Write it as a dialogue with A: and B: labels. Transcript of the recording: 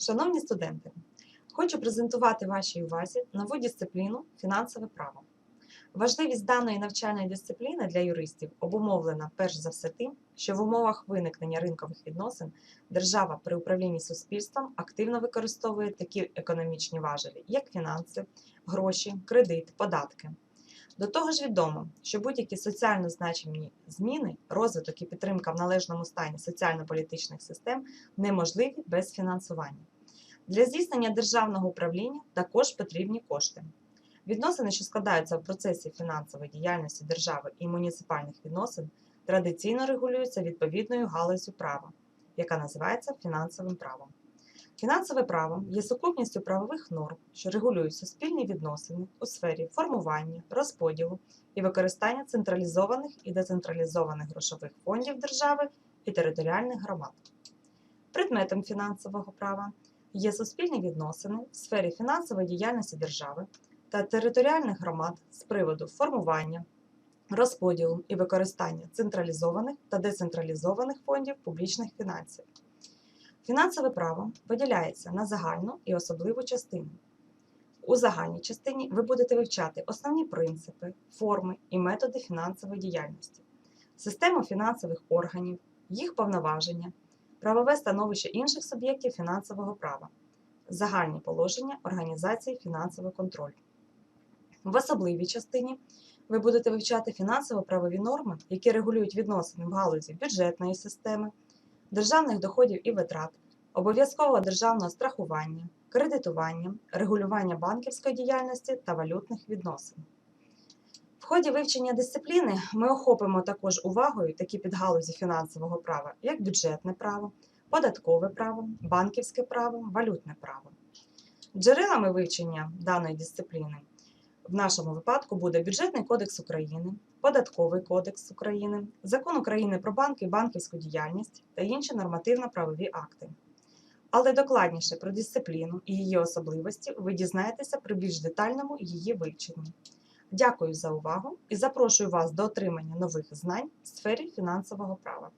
A: Шановні студенти, хочу презентувати вашій увазі нову дисципліну фінансове право. Важливість даної навчальної дисципліни для юристів обумовлена перш за все тим, що в умовах виникнення ринкових відносин держава при управлінні суспільством активно використовує такі економічні важелі, як фінанси, гроші, кредит, податки. До того ж відомо, що будь-які соціально значимі зміни, розвиток і підтримка в належному стані соціально-політичних систем неможливі без фінансування. Для здійснення державного управління також потрібні кошти. Відносини, що складаються в процесі фінансової діяльності держави і муніципальних відносин, традиційно регулюються відповідною галузю права, яка називається фінансовим правом. Фінансове право є сукупністю правових норм, що регулюють суспільні відносини у сфері формування, розподілу і використання централізованих і децентралізованих грошових фондів держави і територіальних громад. Предметом фінансового права є суспільні відносини в сфері фінансової діяльності держави та територіальних громад з приводу формування, розподілу і використання централізованих та децентралізованих фондів публічних фінансів. Фінансове право поділяється на загальну і особливу частину. У загальній частині ви будете вивчати основні принципи, форми і методи фінансової діяльності, систему фінансових органів, їх повноваження, правове становище інших суб'єктів фінансового права, загальні положення організації фінансового контролю. В особливій частині ви будете вивчати фінансово-правові норми, які регулюють відносини в галузі бюджетної системи, державних доходів і витрат, обов'язкового державного страхування, кредитування, регулювання банківської діяльності та валютних відносин. В ході вивчення дисципліни ми охопимо також увагою такі підгалузі фінансового права, як бюджетне право, податкове право, банківське право, валютне право. Джерелами вивчення даної дисципліни в нашому випадку буде Бюджетний кодекс України, Податковий кодекс України, Закон України про банки і банківську діяльність та інші нормативно-правові акти. Але докладніше про дисципліну і її особливості ви дізнаєтеся при більш детальному її вивченні. Дякую за увагу і запрошую вас до отримання нових знань в сфері фінансового права.